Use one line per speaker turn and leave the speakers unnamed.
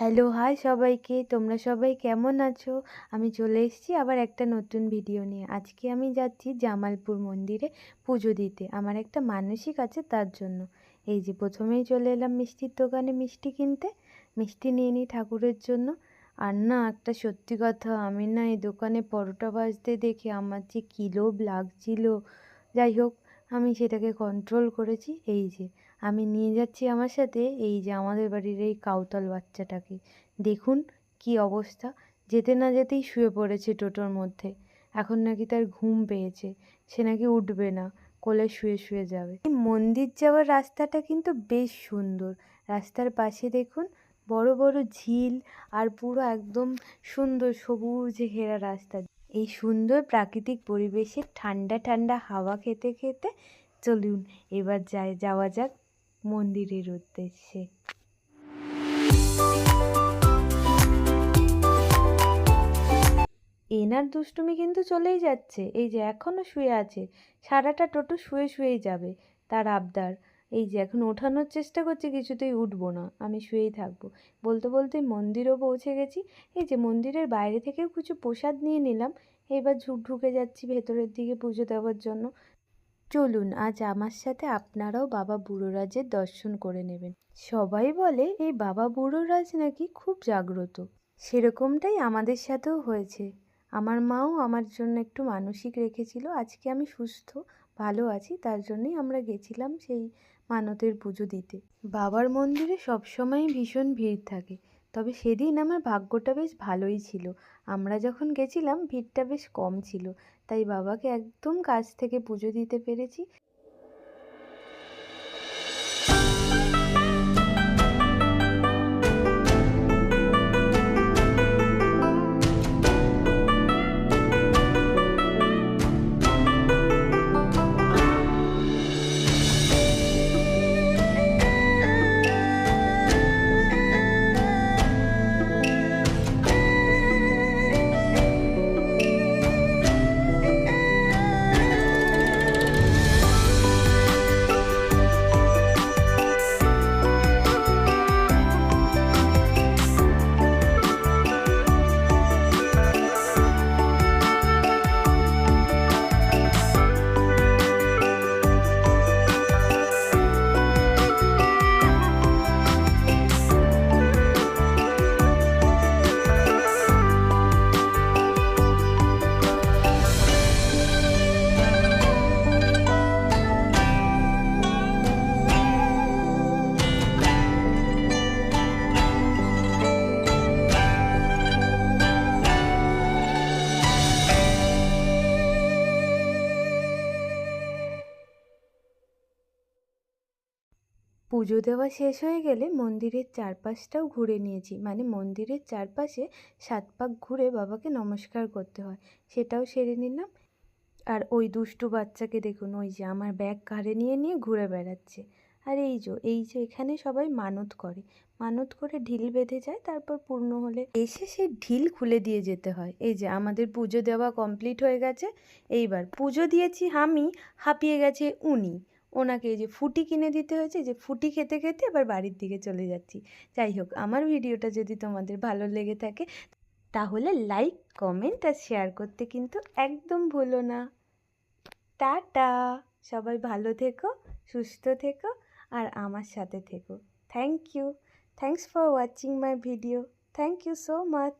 Hello hi সবাইকে। তোমরা সবাই কেমন আছো? আমি চলে এসেছি আবার একটা নতুন ভিডিও নিয়ে। আজকে আমি যাচ্ছি জামালপুর মন্দিরে পুজো দিতে। আমার একটা মানসিক আছে তার জন্য। এই যে প্রথমেই চলে এলাম মিষ্টির দোকানে মিষ্টি কিনতে। মিষ্টি নিয়ে নিই ঠাকুরের জন্য। আর না, একটা সত্যি কথা, আমি না এই দোকানে পরোটা ভাজতে দেখে আমার যে কী লোভ লাগছিল। যাই হোক, আমি সেটাকে কন্ট্রোল করেছি। এই যে আমি নিয়ে যাচ্ছি আমার সাথে এই যে আমাদের বাড়ির এই কাউতাল বাচ্চাটাকে। দেখুন কি অবস্থা। যেতে না যেতেই শুয়ে পড়েছে টোটোর মধ্যে। এখন নাকি তার ঘুম পেয়েছে। সে নাকি উঠবে না। কোলে শুয়ে শুয়ে যাবে। মন্দির যাওয়ার রাস্তাটা কিন্তু বেশ সুন্দর। রাস্তার পাশে দেখুন বড় বড় ঝিল আর পুরো একদম সুন্দর সবুজে ঘেরা রাস্তা। এই সুন্দর প্রাকৃতিক পরিবেশে ঠান্ডা ঠান্ডা হাওয়া খেতে খেতে চলুন এবার যাই, যাওয়া যাক। মন্দিরের উদ্দেশ্যে। এনার দুষ্টুমি কিন্তু চলেই যাচ্ছে। এই যে এখনও শুয়ে আছে, সারাটা টোটো শুয়ে শুয়েই যাবে, তার আবদার। এই যে এখন ওঠানোর চেষ্টা করছে, কিছুতেই উঠবো না, আমি শুয়েই থাকব। বলতে বলতে মন্দিরও পৌঁছে গেছি। এই যে মন্দিরের বাইরে থেকেও কিছু প্রসাদ নিয়ে নিলাম। এবার ঝুঁক ঢুকে যাচ্ছি ভেতরের দিকে পুজো দেওয়ার জন্য। চলুন, আজ আমার সাথে আপনারাও বাবা বুড়োরাজের দর্শন করে নেবেন। সবাই বলে, এই বাবা বুড়োরাজ নাকি খুব জাগ্রত। সেরকমটাই আমাদের সাথেও হয়েছে। আমার মাও আমার জন্য একটু মানসিক রেখেছিল। আজকে আমি সুস্থ, ভালো আছি, তার জন্যই আমরা গেছিলাম সেই মানতের পুজো দিতে। বাবার মন্দিরে সবসময়ই ভীষণ ভিড় থাকে। তবে সেদিন আমার ভাগ্যটা বেশ ভালোই ছিল। আমরা যখন গেছিলাম, ভিড়টা বেশ কম ছিল। তাই বাবাকে একদম কাছ থেকে পুজো দিতে পেরেছি। পুজো দেওয়া শেষ হয়ে গেলে মন্দিরের চারপাশটাও ঘুরে নিয়েছি। মানে মন্দিরের চারপাশে সাত পাক ঘুরে বাবাকে নমস্কার করতে হয়। সেটাও সেরে নিলাম। আর ওই দুষ্টু বাচ্চাকে দেখুন, ওই যে আমার ব্যাগ ঘাড়ে নিয়ে নিয়ে ঘুরে বেড়াচ্ছে। আর এই যে এই যে এখানে সবাই মানত করে। মানত করে ঢিল বেঁধে যায়, তারপর পূর্ণ হলে এসে সেই ঢিল খুলে দিয়ে যেতে হয়। এই যে আমাদের পুজো দেওয়া কমপ্লিট হয়ে গেছে। এইবার পুজো দিয়েছি আমি, হাঁপিয়ে গেছে উনি। ওনাকে এই যে ফুটি কিনে দিতে হয়েছে যে ফুটি খেতে খেতে এবার বাড়ির দিকে চলে যাচ্ছি। যাই হোক, আমার ভিডিওটা যদি তোমাদের ভালো লেগে থাকে, তাহলে লাইক, কমেন্ট আর শেয়ার করতে কিন্তু একদম ভুলো না। টাটা! সবাই ভালো থেকো, সুস্থ থেকো আর আমার সাথে থেকো। Thank you thanks for watching my video thank you so much